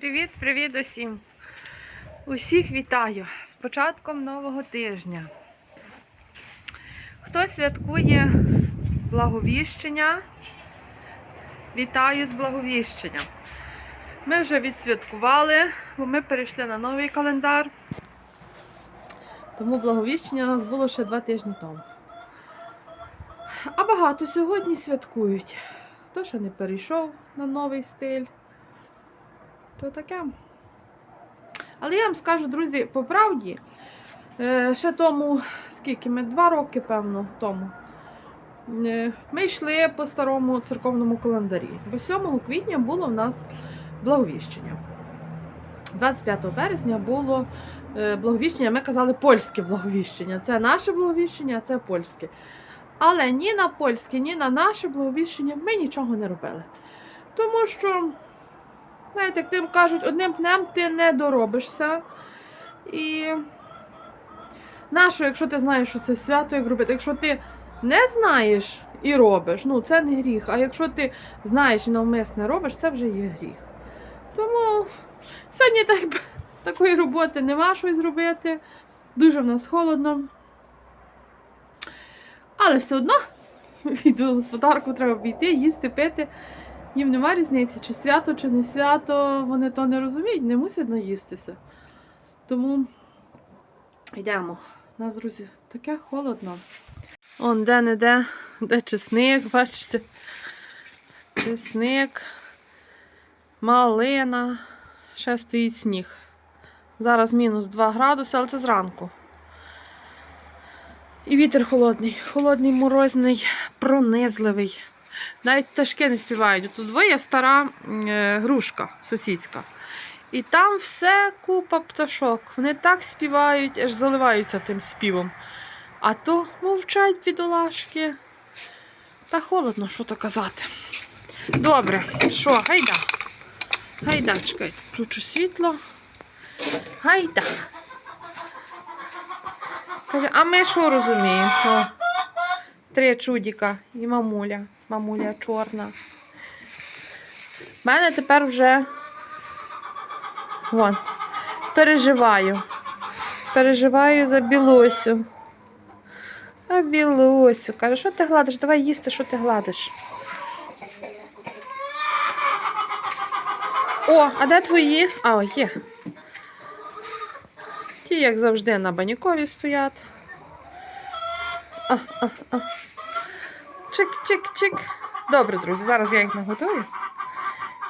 Привіт-привіт усім! Усіх вітаю з початком нового тижня. Хто святкує благовіщення? Вітаю з благовіщенням. Ми вже відсвяткували, бо ми перейшли на новий календар. Тому благовіщення у нас було ще два тижні тому. А багато сьогодні святкують. Хто ще не перейшов на новий стиль? То таке. Але я вам скажу, друзі, по правді, е, ще тому, скільки ми, два роки, певно, тому. е, Ми йшли по старому церковному календарі. Бо 7 квітня було в нас благовіщення. 25 березня було е, благовіщення, ми казали польське благовіщення. Це наше благовіщення, а це польське. Але ні на польське, ні на наше благовіщення ми нічого не робили. Тому що. Знаєте, як тим кажуть, одним днем ти не доробишся. І нащо, якщо ти знаєш, що це свято, як робити? Якщо ти не знаєш і робиш, ну це не гріх. А якщо ти знаєш і навмисне робиш, це вже є гріх. Тому сьогодні так, такої роботи нема щось зробити. Дуже в нас холодно. Але все одно від господарку треба обійти, їсти, пити. Їм нема різниці, чи свято, чи не свято, вони то не розуміють, не мусять наїстися. Тому йдемо. У нас, друзі, таке холодно. Он де-не-де, де чесник, бачите. Чесник, малина, ще стоїть сніг. Зараз мінус 2 градуси, але це зранку. І вітер холодний, холодний, морозний, пронизливий. Навіть пташки не співають. Тут двоє стара е, грушка сусідська. І там все купа пташок. Вони так співають, аж заливаються тим співом. А то мовчать бідолашки. Та холодно, що то казати. Добре, що, гайда. Гайда, чекайте, включу світло. Гайда. А ми що розуміємо? Три чудіка і мамуля. Мамуля чорна. У мене тепер вже вон, переживаю. Переживаю за білосю. А білосю. Каже, що ти гладиш? Давай їсти, що ти гладиш. О, а де твої? А, є. Ті, як завжди, на банікові стоять. А, а, а. Чик-чик-чик. Добре, друзі, зараз я їх наготую.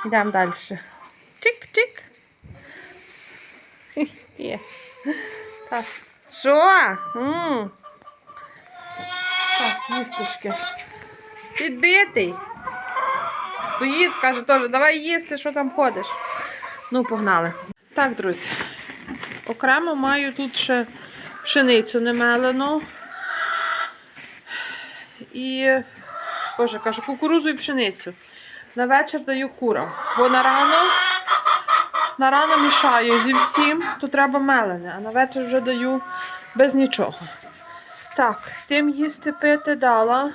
Йдемо далі. Чик-чик. Що? Так, місточки. Підбитий. Стоїть, каже теж, давай їсти, що там ходиш. Ну, погнали. Так, друзі. Окремо маю тут ще пшеницю немелену. І, боже, кажу, кукурузу і пшеницю. На вечір даю курам. Бо на рано, на рано мішаю зі всім, то треба мелене, а на вечір вже даю без нічого. Так, тим їсти пити дала.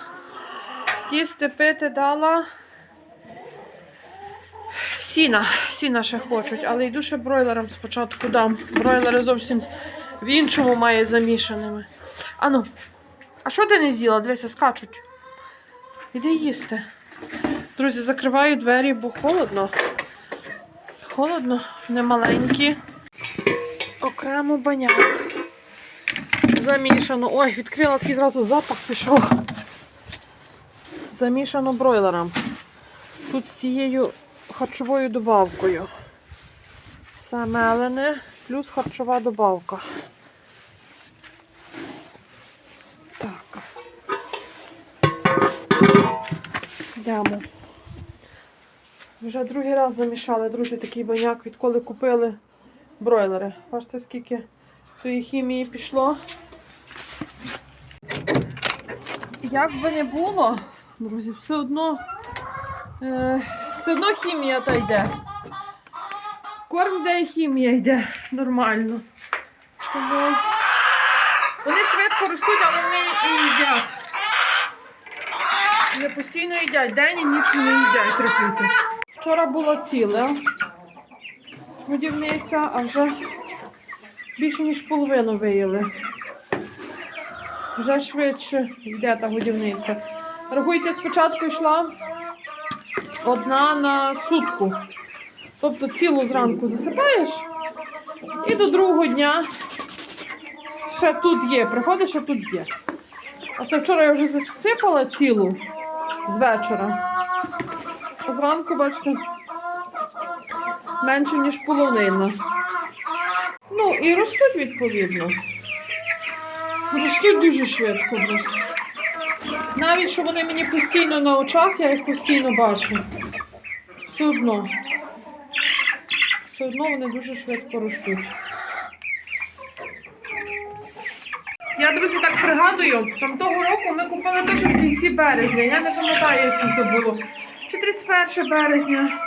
Їсти пити дала. Сіна, сіна ще хочуть, але йду ще бройлерам спочатку дам. Бройлери зовсім в іншому має замішаними. Ану, а що ти не з'їла? Дивися, скачуть. Іди їсти. Друзі, закриваю двері, бо холодно. Холодно, не маленькі. Окремо баняк. Замішано. Ой, відкрила такий зразу запах пішов. Замішано бройлером. Тут з цією харчовою добавкою. Все мелене, плюс харчова добавка. Йдемо. Вже другий раз замішали, друзі, такий баняк, відколи купили бройлери. Бачите, скільки тої хімії пішло. Як би не було, друзі, все одно, е, все одно хімія та йде. Корм де і хімія йде нормально. Тому вони швидко ростуть, але вони і їдять. Вони постійно їдять. День і ніч вони їдять трохи. Вчора було ціле. годівниця, а вже більше ніж половину виїли. Вже швидше йде та годівниця. Рахуйте, спочатку йшла одна на сутку. Тобто цілу зранку засипаєш, і до другого дня ще тут є. Приходиш, а тут є. А це вчора я вже засипала цілу з вечора. А зранку, бачите, менше, ніж половина. Ну і ростуть відповідно. Ростуть дуже швидко. Навіть що вони мені постійно на очах, я їх постійно бачу. Все одно. Все одно вони дуже швидко ростуть. Я, друзі, так пригадую, там того року ми купили теж в кінці березня. Я не пам'ятаю, яке це було. Чи 31 березня.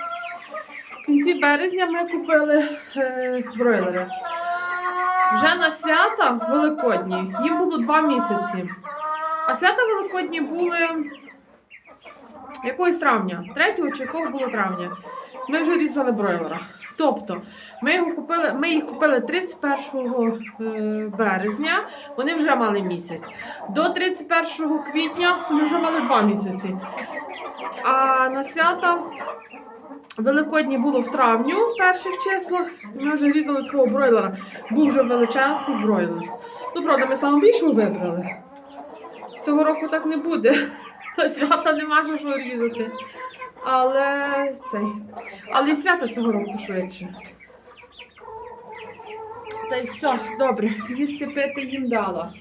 В кінці березня ми купили е, бройлери. Вже на свята Великодні їм було два місяці. А свята Великодні були якогось травня, 3 чи якого було травня. Ми вже різали бройлера. Тобто, ми, його купили, ми їх купили 31 е, березня, вони вже мали місяць. До 31 квітня вони вже мали два місяці. А на свята Великодні було в травню, в перших числах. Ми вже різали свого бройлера. Був вже величезний бройлер. Ну, правда, ми саме більшого вибрали. Цього року так не буде. На свята нема що різати. Але цей. Але і свято цього року швидше. Та й все, добре, їсти пити їм дала.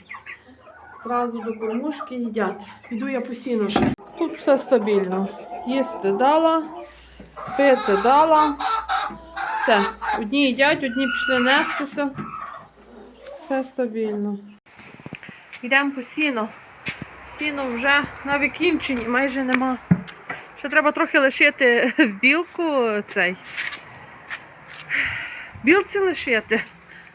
Зразу до кормушки їдять. Піду я по ще. Тут все стабільно. Їсти дала, пити дала. Все. Одні їдять, одні пішли нестися. Все стабільно. Йдемо по сіно. Сіно вже на викінченні, майже нема. Ще треба трохи лишити білку цей. Білці лишити.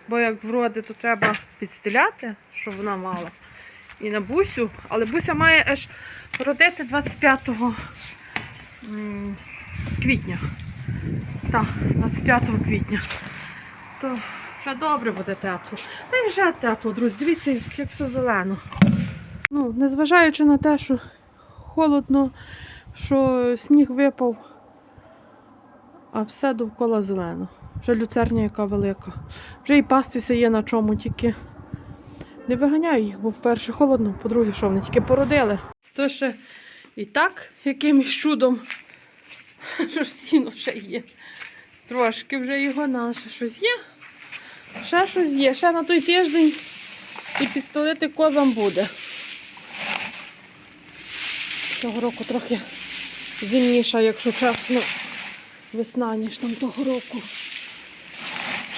Бо як вроди, то треба підстеляти, щоб вона мала. І на бусю. Але буся має аж родити 25 квітня. Так, 25 квітня. То вже добре буде тепло. Та й вже тепло, друзі. Дивіться, як все зелено. Ну, незважаючи на те, що холодно, що сніг випав, а все довкола зелено. Вже люцерня яка велика. Вже і пастися є на чому, тільки не виганяю їх, бо вперше холодно, по-друге, що вони тільки породили. То ще і так якимось чудом, що сіно ще є. Трошки вже його на ще щось є. Ще щось є. Ще на той тиждень і пістолети козам буде. Цього року трохи зимніша, якщо чесно, весна, ніж там того року.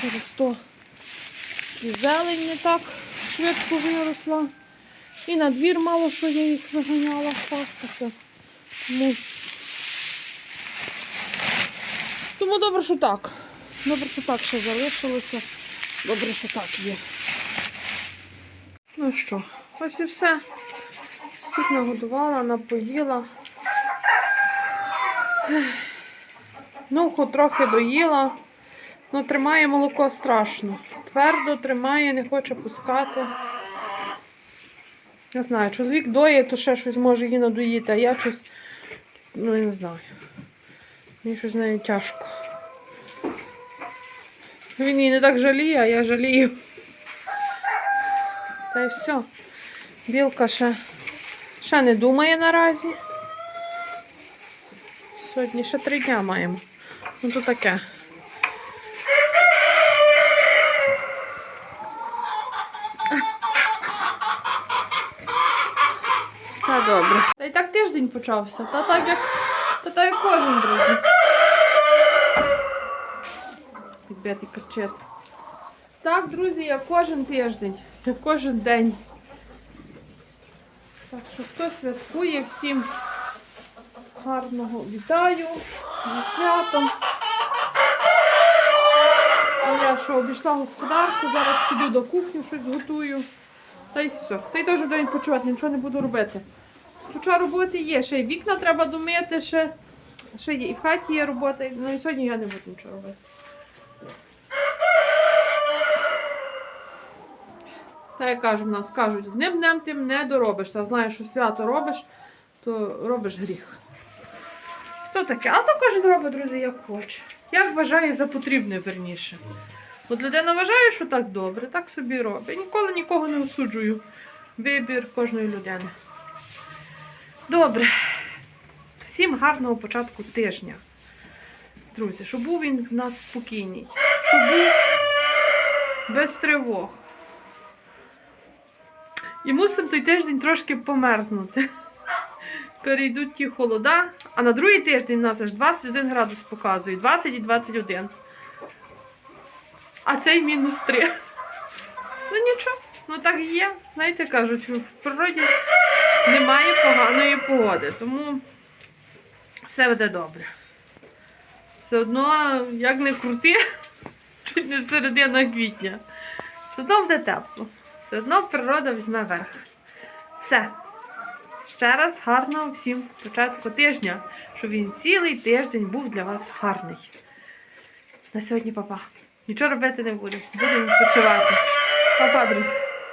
Через то і зелень не так швидко виросла. І на двір мало що я їх виганяла пастися. Тому, тому добре, що так. Добре, що так ще залишилося. Добре, що так є. Ну що, ось і все. Всіх нагодувала, напоїла. Ну, трохи доїла. Ну, тримає молоко страшно. Твердо тримає, не хоче пускати. Не знаю, чоловік доє, то ще щось може її надоїти, а я щось, ну я не знаю. Мені щось з нею тяжко. Він її не так жаліє, а я жалію. Та й все. Білка ще, ще не думає наразі. Сьогодні ще три дня маємо. Ну то таке. Все добре. Та й так тиждень почався. Та так як, та так як кожен друзі. Підбитий кричить. Так, друзі, як кожен тиждень, як кожен день. Так що хто святкує, всім гарного вітаю зі святом. А я що, обійшла господарку, зараз піду до кухні, щось готую. Та й все. Та й теж буду відпочивати, нічого не буду робити. Хоча роботи є, ще й вікна треба домити, ще, ще є. І в хаті є робота, ну і сьогодні я не буду нічого робити. Та я кажу, в нас кажуть, одним днем ти не доробишся. Знаєш, що свято робиш, то робиш гріх. То таке, а то кожен робить, друзі, як хоче. Як вважає за потрібне, верніше. От людина вважає, що так добре, так собі робить. Ніколи нікого не осуджую. Вибір кожної людини. Добре. Всім гарного початку тижня. Друзі, щоб був він в нас спокійний, щоб був без тривог. І мусимо той тиждень трошки померзнути. Перейдуть ті холода, а на другий тиждень у нас аж 21 градус показує, 20 і 21. А цей мінус 3. Ну нічого, ну так є. Знаєте, кажуть, в природі немає поганої погоди, тому все буде добре. Все одно, як не крути, чуть не середина квітня. Все одно буде тепло. Все одно природа візьме верх. Все. Ще раз гарного всім початку тижня, щоб він цілий тиждень був для вас гарний. На сьогодні, папа. Нічого робити не будемо. Будемо відпочивати. Папа, друзі.